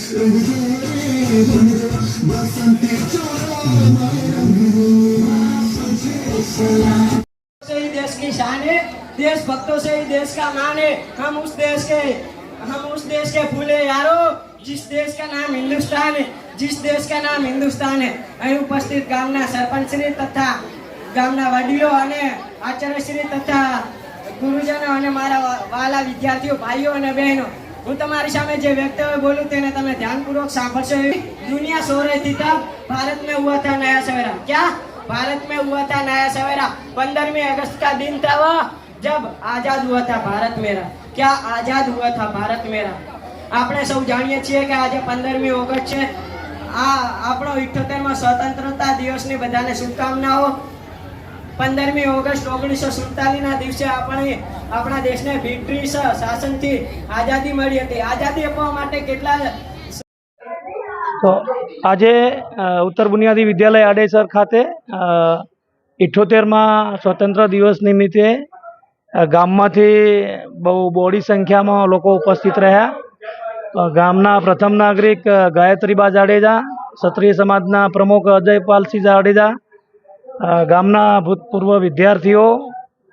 से ही देश की शान है देश भक्तों से ही देश का मान है हम उस देश के हम उस देश के फूले यारो जिस देश का नाम हिंदुस्तान है जिस देश का નામ હિન્દુસ્તાન છે અહીં ઉપસ્થિત ગામના સરપંચશ્રી તથા ગામના વડીલો અને આચાર્યશ્રી તથા ગુરુજનો અને મારા વા- વાલા વિદ્યાર્થીઓ ભાઈઓ અને બહેનો હું તમારી સામે જે વક્તવ્ય બોલું તેને તમે ધ્યાનપૂર્વક સાંભળશો दुनिया सो रही थी तब भारत में हुआ था नया सवेरा क्या भारत में हुआ था नया सवेरा पंद्रहवीं अगस्त का दिन था वह जब आजाद हुआ था भारत मेरा क्या आजाद हुआ था भारत मेरा આપણે સૌ જાણીએ છીએ કે આજે પંદરમી ઓગસ્ટ છે આ આપણો ઇઠ્ઠોતેરમાં સ્વતંત્રતા દિવસની બધાને શુભકામનાઓ પંદરમી ઓગસ્ટ ઓગણીસો સુડતાલીસના દિવસે આપણે આપણા દેશને બ્રિટિશ શાસનથી આઝાદી મળી હતી આઝાદી આપવા માટે કેટલા તો આજે અ, ઉત્તર બુનિયાદી વિદ્યાલય આડેસર ખાતે ઇઠ્ઠોતેરમાં સ્વતંત્ર દિવસ નિમિત્તે અ, ગામમાંથી બહુ બોડી સંખ્યામાં લોકો ઉપસ્થિત રહ્યા. ગામના પ્રથમ નાગરિક ગાયત્રીબા જાડેજા, ક્ષત્રિય સમાજના પ્રમુખ અજયપાલસિંહ જાડેજા ગામના ભૂતપૂર્વ વિદ્યાર્થીઓ,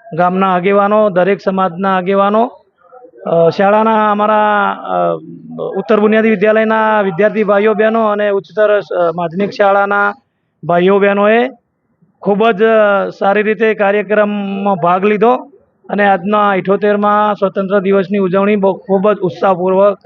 ગામના આગેવાનો, દરેક સમાજના આગેવાનો શાળાના અમારા ઉત્તર બુનિયાદી વિદ્યાલયના વિદ્યાર્થી ભાઈઓ બહેનો અને ઉચ્ચતર માધ્યમિક શાળાના ભાઈઓ બહેનોએ ખૂબ જ સારી રીતે કાર્યક્રમમાં ભાગ લીધો. અને આજના ઇઠોતેરમાં સ્વતંત્ર દિવસની ઉજવણી બહુ ખૂબ જ ઉત્સાહપૂર્વક